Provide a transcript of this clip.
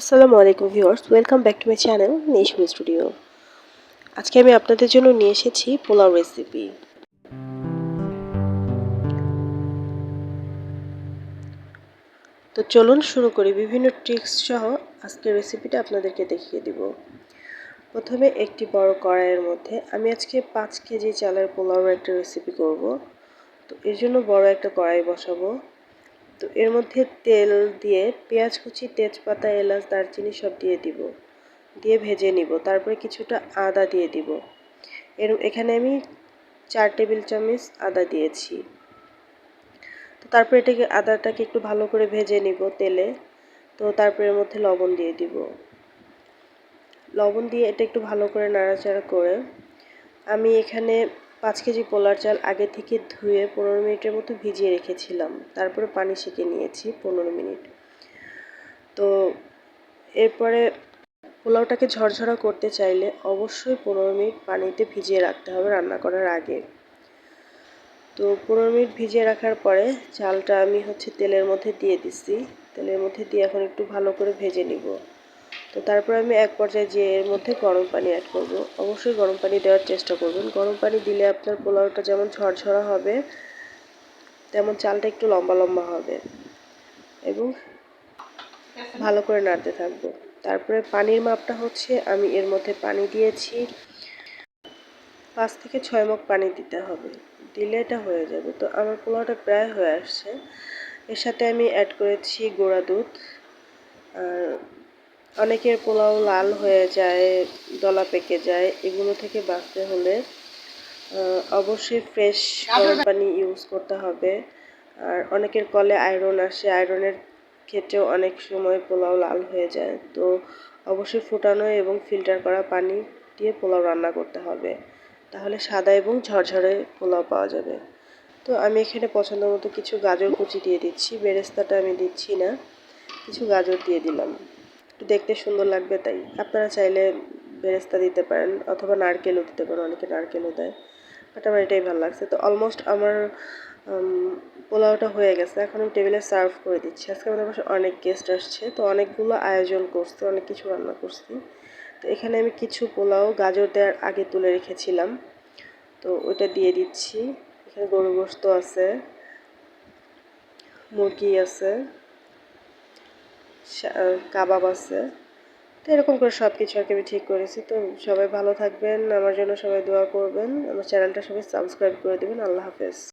আসসালামু আলাইকুম viewers, welcome back to my channel Neshmi studio. আজকে আমি আপনাদের জন্য নিয়ে এসেছি পোলাও রেসিপি। তো চলুন শুরু করি, বিভিন্ন ট্রিক্স সহ আজকের রেসিপিটা আপনাদেরকে দেখিয়ে দিব। প্রথমে একটি বড় কড়াইয়ের মধ্যে আমি আজকে পাঁচ কেজি চালের পোলাওর একটা রেসিপি করব। তো এর জন্য বড় একটা কড়াই বসাবো। তো এর মধ্যে তেল দিয়ে পেঁয়াজ কুচি, তেজপাতা, এলাচ, দারচিনি সব দিয়ে দিব। দিয়ে ভেজে নিব। তারপরে কিছুটা আদা দিয়ে দিব। এর, এখানে আমি চার টেবিল চামচ আদা দিয়েছি। তো তারপরে এটাকে, আদাটাকে একটু ভালো করে ভেজে নিব তেলে। তো তারপরে এর মধ্যে লবণ দিয়ে দিব। লবণ দিয়ে এটা একটু ভালো করে নাড়াচাড়া করে আমি এখানে পাঁচ কেজি পোলার চাল আগে থেকে ধুয়ে পনেরো মিনিটের মতো ভিজিয়ে রেখেছিলাম। তারপরে পানি সেকে নিয়েছি পনেরো মিনিট। তো এরপরে পোলাওটাকে ঝরঝরা করতে চাইলে অবশ্যই পনেরো মিনিট পানিতে ভিজিয়ে রাখতে হবে রান্না করার আগে। তো পনেরো মিনিট ভিজিয়ে রাখার পরে চালটা আমি হচ্ছে তেলের মধ্যে দিয়ে দিচ্ছি। তেলের মধ্যে দিয়ে এখন একটু ভালো করে ভেজে নিব। তো তারপর আমি এক পর্যায়ে যে এর মধ্যে গরম পানি অ্যাড করব, অবশ্যই গরম পানি দেওয়ার চেষ্টা করবেন। গরম পানি দিলে আপনার পোলাওটা যেমন ঝরঝরা হবে, তেমন চালটা একটু লম্বা লম্বা হবে এবং ভালো করে নাড়তে থাকব। তারপরে পানির মাপটা হচ্ছে, আমি এর মধ্যে পানি দিয়েছি, পাঁচ থেকে ছয় মগ পানি দিতে হবে। দিলে এটা হয়ে যাবে। তো আমার পোলাওটা প্রায় হয়ে আসছে। এর সাথে আমি অ্যাড করেছি গোড়া দুধ, আর অনেকের পোলাও লাল হয়ে যায়, দলা পেকে যায়, এগুলো থেকে বাঁচতে হলে অবশ্যই ফ্রেশ গরম পানি ইউজ করতে হবে। আর অনেকের কলে আয়রন আসে আয়রনের ক্ষেত্রেও অনেক সময় পোলাও লাল হয়ে যায়। তো অবশ্যই ফুটানো এবং ফিল্টার করা পানি দিয়ে পোলাও রান্না করতে হবে। তাহলে সাদা এবং ঝরঝরে পোলাও পাওয়া যাবে। তো আমি এখানে পছন্দ মতো কিছু গাজর কুচি দিয়ে দিচ্ছি, বেরেস্তাটা আমি দিচ্ছি না, কিছু গাজর দিয়ে দিলাম। একটু দেখতে সুন্দর লাগবে, তাই আপনারা চাইলে বেরেস্তা দিতে পারেন অথবা নারকেলও দিতে পারেন, অনেকে নারকেলও দেয় বাট আমার এটাই ভালো লাগছে। তো অলমোস্ট আমার পোলাওটা হয়ে গেছে, এখন আমি টেবিলে সার্ভ করে দিচ্ছি। আজকে আমাদের পাশে অনেক গেস্ট আসছে, তো অনেকগুলো আয়োজন করছে, অনেক কিছু রান্না করছি। তো এখানে আমি কিছু পোলাও গাজর দেওয়ার আগে তুলে রেখেছিলাম, তো ওইটা দিয়ে দিচ্ছি। এখানে গরু গোস্ত আছে, মুরগি আছে কাবাব আছে। তো এরকম করে সব কিছু আর কি আমি ঠিক করেছি। তো সবাই ভালো থাকবেন। আমার জন্য সবাই দোয়া করবেন। আমার চ্যানেলটা সবাই সাবস্ক্রাইব করে দেবেন। আল্লাহ হাফেজ।